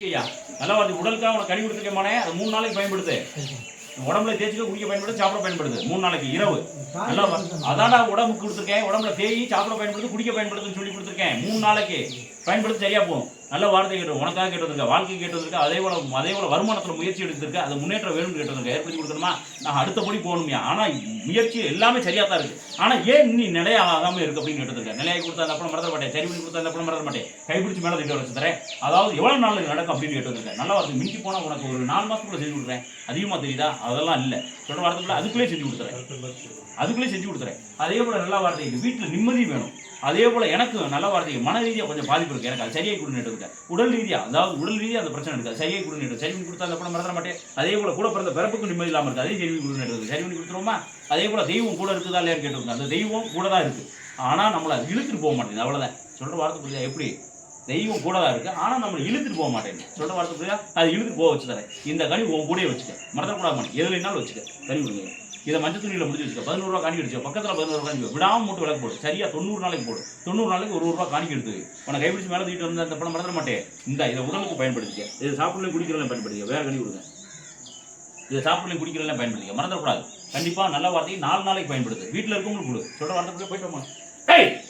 ஐயா நல்லா அது உடலுக்காக உனக்கு கனி கொடுத்துருக்கமானே அது மூணு நாளைக்கு பயன்படுது உடம்புல தேய்ச்சிக்க குடிக்க பயன்படுது சாப்பிட பயன்படுது மூணு நாளைக்கு இரவு. நல்லா வ- அதான்டா உடம்புக்கு கொடுத்துருக்கேன். உடம்புல தேய் சாப்பிட பயன்படுது குடிக்க பயன்படுதுன்னு சொல்லி கொடுத்துருக்கேன். மூணு நாளைக்கு. பயன்படுத்தி சரியா போகும். நல்ல வார்த்தை கேட்டு உனக்காக கேட்டதுங்க வாழ்க்கை கேட்டதுக்கு அதே போல அதே போல வருமானத்தில் முயற்சி எடுத்திருக்க? அது முன்னேற்றம் வேணும்னு கேட்டதுக்கு ஏற்படுத்தி கொடுக்கணுமா? நான் அடுத்தபடி போகணுமையா. ஆனால் முயற்சி எல்லாமே சரியாக தான் இருக்கு. ஆனால் ஏன் நீ நிலையாகாம இருக்கு அப்படின்னு கேட்டதுங்க நிலையை கொடுத்தா அந்த அப்புறம் மறந்துட மாட்டேன். சரி பண்ணி கொடுத்தா அந்த அப்புறம் மறந்துட மாட்டேன். கைப்பிடிச்சு மேலே திட்ட வச்சு தரேன் அதாவது எவ்வளோ நாள் நடக்கும் அப்படின்னு கேட்டதுங்க நல்லா வார்த்தை. மிஞ்சி போனால் உனக்கு ஒரு நாலு மாதத்துக்குள்ள செஞ்சு கொடுக்குறேன். அதிகமாக தெரியுதா? அதெல்லாம் இல்லை. சொல்கிற வார்த்தைக்குள்ள அதுக்குள்ளே செஞ்சு கொடுத்துறேன். அதுக்குள்ளே செஞ்சு கொடுத்துறேன். அதே போல நல்ல வார்த்தை. வீட்டில் நிம்மதி வேணும். அதே போல் எனக்கு நல்ல வார்த்தைக்கு மன ரீதியாக கொஞ்சம் பாதிப்பு இருக்குது எனக்கு அது சரியாக கொடுன்னு இருக்கேன் உடல் ரீதியாக அதாவது உடல் ரீதியாக அந்த பிரச்சனை இருக்குது சரியாக சரியாகி சரி பண்ணி கொடுத்தா அந்த பணம் மறந்துட மாட்டேன். அதே போல கூட பிறந்த பிறப்புக்கு நிம்மதி இல்லாமல் இருக்குது அதே சரி பண்ணி கொடுன்னு சரி பண்ணி கொடுத்துருவோமா? அதே போல் தெய்வம் கூட இருக்குதா இல்லையான்னு கேட்டுருக்கோம் அந்த தெய்வம் கூட தான் இருக்குது ஆனால் நம்மளை இழுத்துட்டு போக மாட்டேங்குது. அவ்வளோதான் சொல்ற வார்த்தை புரியுதா? எப்படி? தெய்வம் கூட தான் இருக்குது ஆனால் நம்மளை இழுத்துட்டு போக மாட்டேங்குது. சொல்ற வார்த்தை புரியுதா? அது இழுத்துட்டு போக வச்சு தரேன் இந்த கனி உன் கூடயே வச்சுக்க. மறந்துடக்கூடாது மாட்டேன் எதுல வச்சுக்க. கனி கொடுங்க இதை மஞ்சள் துணியில் முடிச்சு வச்சுக்க பதினோரு ரூபா காணிக்க அடிச்சு பக்கத்தில் பதினோரு ரூபா காணிக்க. விடாம மூட்டு விளக்கு போடு. சரியா தொண்ணூறு நாளைக்கு போடு. தொண்ணூறு நாளைக்கு ஒரு ரூபா காணிக்க எடுத்து உனக்கு கைப்பிடிச்சு மேலே தூக்கிட்டு வந்து அந்த பணம் மறந்துட மாட்டேன். இந்த இதை உடலுக்கு பயன்படுத்திக்க. இதை சாப்பிடலாம் குடிக்கிறலாம் பயன்படுத்திக்க. வேற கனி கொடுங்க. இதை சாப்பிடலாம் குடிக்கிறலாம் பயன்படுத்திக்க. மறந்துடக்கூடாது. கண்டிப்பாக நல்ல வார்த்தையை நாலு நாளைக்கு பயன்படுத்து. வீட்டில் இருக்கவங்களுக்கு கொடு. சொல்கிற வார்த்தை போயிட்டு வாமா.